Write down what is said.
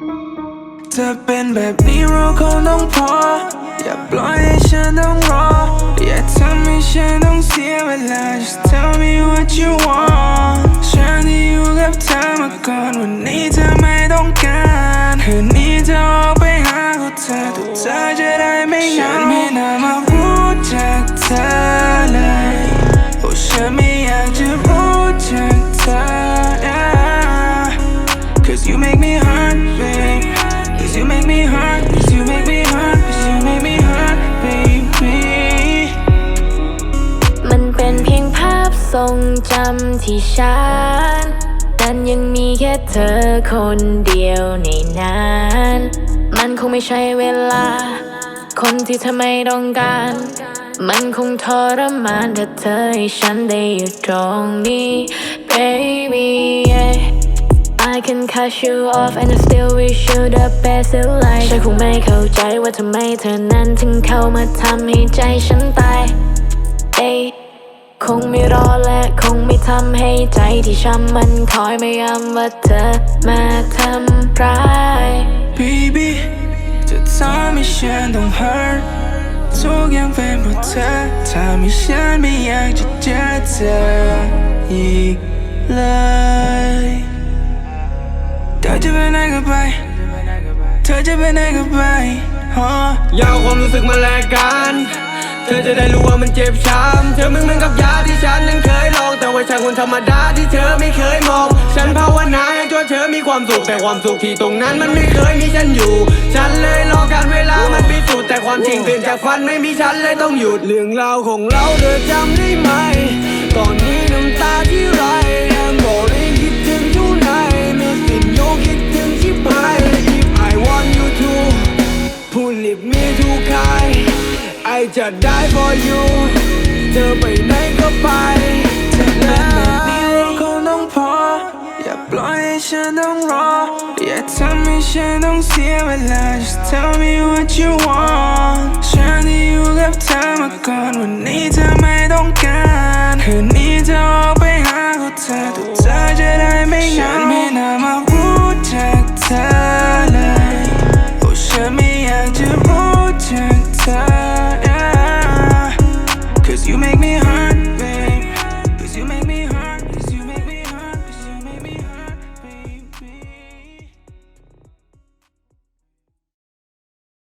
จะเป็นแบบนี้เราคงต้องพอ อย่าปล่อยให้ฉันต้องรอ อย่าทำให้ฉันต้องเสียเวลา Just tell me what you want ฉันที่อยู่กับเธอมาก่อนวันนี้เธอไม่ต้องการคืนนี้เธอออกไปหาเธอทุกเธอจะได้ไม่เหงาฉันไม่น่ามารู้จักเธอเลยโอ้ฉันไม่อยากจะรู้จักเธอ you make me hurt. Cause you make me hurt. Cause you make me hurt, baby. มันเป็นเพียงภาพทรงจำที่ฉันนั้นยังมีแค่เธอคนเดียวในนั้น มันคงไม่ใช่เวลา คนที่เธอไม่ต้องการ มันคงทรมานถ้าเธอให้ฉันได้อยู่ตรงนี้ baby yeah. I can cut you off and I still wish you the best in life ฉันคงไม่เข้าใจว่าทำไมเธอนั้นถึงเข้ามาทำให้ใจฉันตายเอ้ยคงไม่รอและคงไม่ทำให้ใจที่ช้ำมันคอยไม่ย้ำว่าเธอมาทำร้าย Baby จะทำให้ฉันต้อง hurt ทุกอย่างเป็นเพราะเธอทำให้ฉันไม่อยากจะเจอเธออีกเลย ไป เธอจะไปไหนก็ไปฮะยากเอาความรู้สึกมาแลกกัน เธอจะได้รู้ว่ามันเจ็บช้ำ เธอมึงเหมือนกับยาที่ฉันนั้นเคยลอง แต่ว่าฉันคนธรรมดาที่เธอไม่เคยมอง ฉันภาวนาให้ตัวเธอมีความสุข แต่ความสุขที่ตรงนั้นมันไม่เคยมีฉันอยู่ ฉันเลยรอการเวลามันพิสูจน์แต่ความจริงตื่นจากฝันไม่มีฉันเลยต้องหยุดเรื่องราวของเราเธอจำได้ไหม ตอนนี้น้ำตาที่ไหล I just die for you เธอไปไหนก็ไปแบบนี้เราคงต้องพอ อย่าปล่อยให้ฉันต้องรอ อย่าทำให้ฉันต้องเสียเวลา Just tell me what you want ฉันที่อยู่กับเธอมาก่อนวันนี้ you make